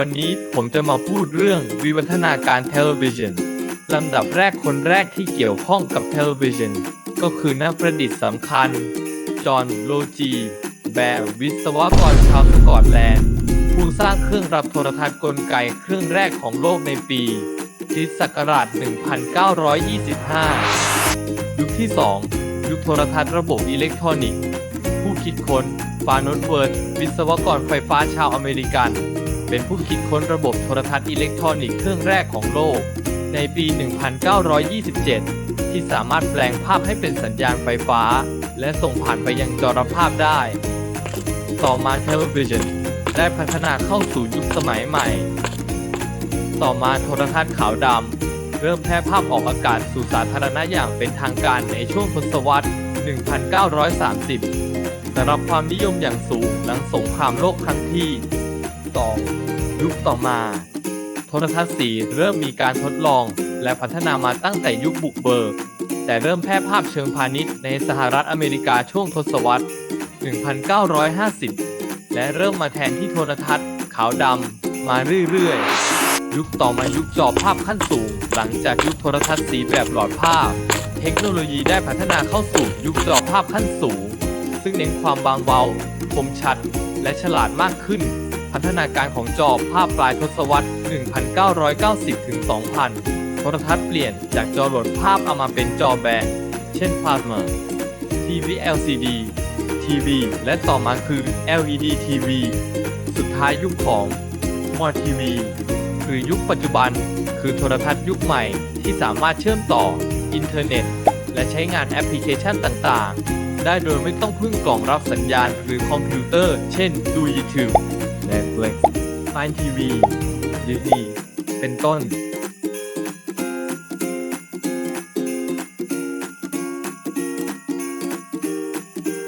วันนี้ผมจะมาพูดเรื่องวิวัฒนาการเทเลวิชันลำดับแรกคนแรกที่เกี่ยวข้องกับเทเลวิชันก็คือนักประดิษฐ์สำคัญ จอห์นโลจี แบร์วิศวกรชาวสกอตแลนด์ ผู้สร้างเครื่องรับโทรทัศน์กลไกเครื่องแรกของโลกในปีคริสต์ศักราช 1925 ยุคที่ 2 ยุคโทรทัศน์ระบบอิเล็กทรอนิกส์ ผู้คิดค้นฟาโนเวิร์ด วิศวกรไฟฟ้าชาวอเมริกัน เป็นผู้คิดค้นระบบโทรทัศน์อิเล็กทรอนิกส์เครื่องแรกของโลก ในปี 1927 ที่สามารถแปลงภาพให้เป็นสัญญาณไฟฟ้า และส่งผ่านไปยังจอรภาพได้ ต่อมาเทเลวิชันได้พัฒนาเข้าสู่ยุคสมัยใหม่ ต่อมาโทรทัศน์ขาวดำเริ่มแพร่ภาพออกอากาศสู่สาธารณะอย่างเป็นทางการในช่วงทศวรรษ 1930 ได้รับความนิยมอย่างสูงหลังสงครามโลกครั้งที่ 2 ยุคต่อมา โทรทัศน์สีเริ่มมีการทดลอง และพัฒนามาตั้งแต่ยุคบุกเบิก แต่เริ่มแพร่ภาพเชิงพาณิชย์ในสหรัฐอเมริกาช่วงทศวรรษ 1950 และเริ่มมาแทนที่โทรทัศน์ขาวดำมาเรื่อยๆ ยุคต่อมายุคจอภาพขั้นสูง หลังจากยุคโทรทัศน์สีแบบหลอดภาพ เทคโนโลยีได้พัฒนาเข้าสู่ยุคจอภาพขั้นสูง ซึ่งเน้นความบางเบาคมชัดและฉลาดมากขึ้น พัฒนาการของจอภาพปลายทศวรรษ 1990 ถึง 2000 โทรทัศน์เปลี่ยนจากจอโหลดภาพเอามาเป็นจอแบน เช่นพลาสมา ทีวี LCD ทีวี และต่อมาคือ LED TV สุดท้ายยุคของ Smart TV คือยุคปัจจุบัน คือโทรทัศน์ยุคใหม่ที่สามารถเชื่อมต่ออินเทอร์เน็ต และใช้งานแอปพลิเคชันต่างๆ ได้โดยไม่ต้องพึ่งกล่องรับสัญญาณหรือคอมพิวเตอร์ เช่น ดู YouTube Netflix Fine TV Disney เป็นต้น